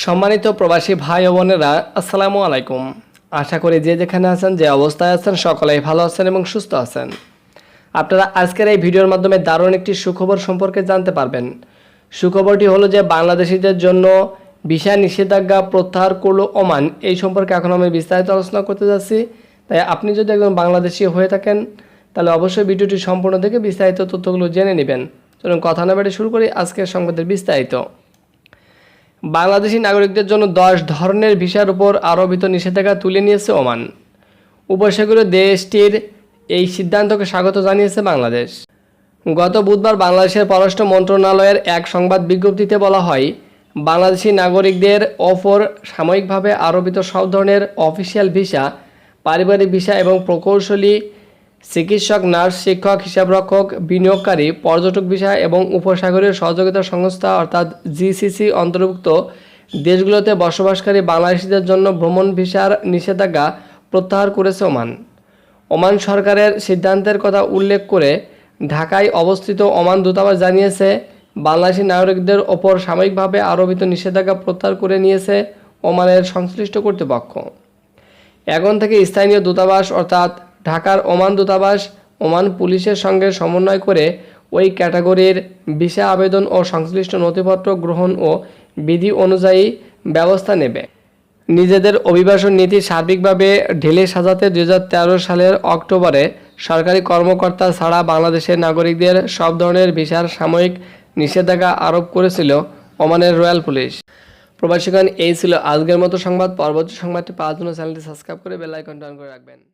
সম্মানিত প্রবাসী ভাই বোনেরা, আসসালামু আলাইকুম। আশা করি যে যেখানে আছেন, যে অবস্থায় আছেন, সকলেই ভালো আছেন এবং সুস্থ আছেন। আপনারা আজকের এই ভিডিওর মাধ্যমে দারুণ একটি সুখবর সম্পর্কে জানতে পারবেন। সুখবরটি হলো যে বাংলাদেশিদের জন্য ভিসা নিষেধাজ্ঞা প্রত্যাহার করল ওমান। এই সম্পর্কে এখন আমি বিস্তারিত আলোচনা করতে যাচ্ছি। তাই আপনি যদি একজন বাংলাদেশি হয়ে থাকেন, তাহলে অবশ্যই ভিডিওটি সম্পূর্ণ দেখে বিস্তারিত তথ্যগুলো জেনে নেবেন। চলুন কথা না বেড়ে শুরু করি আজকের সংবাদের বিস্তারিত। বাংলাদেশি নাগরিকদের জন্য দশ ধরনের ভিসার উপর আরোপিত নিষেধাজ্ঞা তুলে নিয়েছে ওমান। উপসাগরীয় দেশটির এই সিদ্ধান্তকে স্বাগত জানিয়েছে বাংলাদেশ। গত বুধবার বাংলাদেশের পররাষ্ট্র মন্ত্রণালয়ের এক সংবাদ বিজ্ঞপ্তিতে বলা হয়, বাংলাদেশি নাগরিকদের ওপর সাময়িকভাবে আরোপিত সব ধরনের অফিসিয়াল ভিসা, পারিবারিক ভিসা এবং প্রকৌশলী চিকিৎসক, নার্স, শিক্ষক, হিসাবরক্ষক, বিনিয়োগকারী, পর্যটক ভিসা এবং উপসাগরীয় সহযোগিতা সংস্থা অর্থাৎ জিসিসি অন্তর্ভুক্ত দেশগুলোতে বসবাসকারী বাংলাদেশিদের জন্য ভ্রমণ ভিসার নিষেধাজ্ঞা প্রত্যাহার করেছে ওমান। ওমান সরকারের সিদ্ধান্তের কথা উল্লেখ করে ঢাকায় অবস্থিত ওমান দূতাবাস জানিয়েছে, বাংলাদেশি নাগরিকদের ওপর সাময়িকভাবে আরোপিত নিষেধাজ্ঞা প্রত্যাহার করে নিয়েছে ওমানের সংশ্লিষ্ট কর্তৃপক্ষ। এখন থেকে স্থানীয় দূতাবাস অর্থাৎ ঢাকার ওমান দূতাবাস, ওমান পুলিশের সঙ্গে সমন্বয় করে ওই ক্যাটাগরির ভিসা আবেদন ও সংশ্লিষ্ট নথিপত্র গ্রহণ ও বিধি অনুযায়ী ব্যবস্থা নেবে। নিজেদের অভিবাসন নীতি সার্বিকভাবে ঢেলে সাজাতে দু হাজার তেরো সালের অক্টোবরে সরকারি কর্মকর্তা ছাড়া বাংলাদেশের নাগরিকদের সব ধরনের ভিসার সাময়িক নিষেধাজ্ঞা আরোপ করেছিল ওমানের রয়্যাল পুলিশ। প্রবাসীগণ, এই ছিল আজকের মতো সংবাদ। পরবর্তী সংবাদটি পাওয়ার জন্য চ্যানেলটি সাবস্ক্রাইব করে বেল আইকনটা অন করে রাখবেন।